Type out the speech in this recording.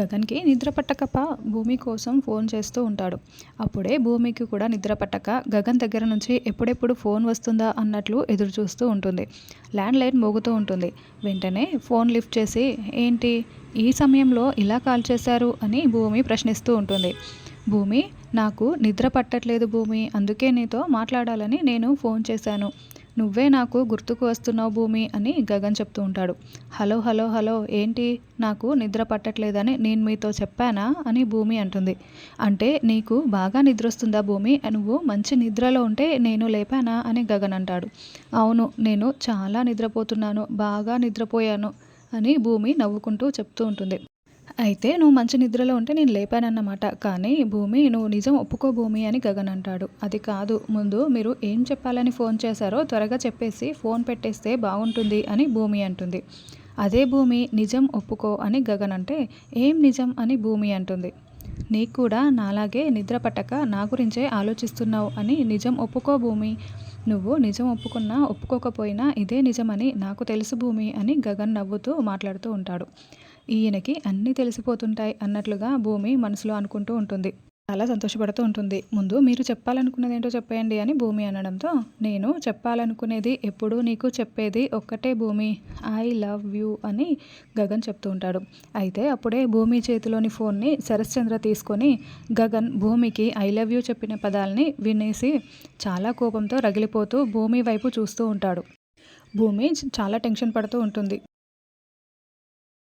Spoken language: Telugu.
గగన్కి నిద్ర పట్టకప భూమి కోసం ఫోన్ చేస్తూ ఉంటాడు. అప్పుడే భూమికి కూడా నిద్ర పట్టక గగన్ దగ్గర నుంచి ఎప్పుడెప్పుడు ఫోన్ వస్తుందా అన్నట్లు ఎదురు చూస్తూ ఉంటుంది. ల్యాండ్ లైన్ మోగుతూ ఉంటుంది. వెంటనే ఫోన్ లిఫ్ట్ చేసి ఏంటి? ఈ సమయంలో ఇలా కాల్ చేశారు? అని భూమి ప్రశ్నిస్తూ ఉంటుంది. భూమి నాకు నిద్ర పట్టట్లేదు భూమి అందుకే నీతో మాట్లాడాలని నేను ఫోన్ చేశాను. నువ్వే నాకు గుర్తుకు వస్తున్నావు భూమి అని గగన్ చెప్తూ ఉంటాడు. హలో హలో హలో ఏంటి? నాకు నిద్ర పట్టట్లేదని నేను మీతో చెప్పానా అని భూమి అంటుంది. అంటే నీకు బాగా నిద్ర వస్తుందా భూమి? నువ్వు మంచి నిద్రలో ఉంటే నేను లేపానా అని గగన్ అంటాడు. అవును నేను చాలా నిద్రపోతున్నాను బాగా నిద్రపోయాను అని భూమి నవ్వుకుంటూ చెప్తూ ఉంటుంది. అయితే నువ్వు మంచి నిద్రలో ఉంటే నేను లేపానన్నమాట. కానీ భూమి నువ్వు నిజం ఒప్పుకో భూమి అని గగన్ అంటాడు. అది కాదు. ముందు మీరు ఏం చెప్పాలని ఫోన్ చేశారో త్వరగా చెప్పేసి ఫోన్ పెట్టేస్తే బాగుంటుంది అని భూమి అంటుంది. అదే భూమి నిజం ఒప్పుకో అని గగన్ అంటే ఏం నిజం అని భూమి అంటుంది. నీకు కూడా నాలాగే నిద్ర పట్టక నా గురించే ఆలోచిస్తున్నావు అని నిజం ఒప్పుకో భూమి. నువ్వు నిజం ఒప్పుకున్నా ఒప్పుకోకపోయినా ఇదే నిజమని నాకు తెలుసు భూమి అని గగన్ నవ్వుతూ మాట్లాడుతూ ఉంటాడు. ఈయనకి అన్నీ తెలిసిపోతుంటాయి అన్నట్లుగా భూమి మనసులో అనుకుంటూ ఉంటుంది. చాలా సంతోషపడుతూ ఉంటుంది. ముందు మీరు చెప్పాలనుకున్నది ఏంటో చెప్పేయండి అని భూమి అనడంతో నేను చెప్పాలనుకునేది ఎప్పుడూ నీకు చెప్పేది ఒక్కటే భూమి ఐ లవ్ యూ అని గగన్ చెప్తూ ఉంటాడు. అయితే అప్పుడే భూమి చేతిలోని ఫోన్ని శరశ్చంద్ర తీసుకొని గగన్ భూమికి ఐ లవ్ యూ చెప్పిన పదాలని వినేసి చాలా కోపంతో రగిలిపోతూ భూమి వైపు చూస్తూ ఉంటాడు. భూమి చాలా టెన్షన్ పడుతూ ఉంటుంది.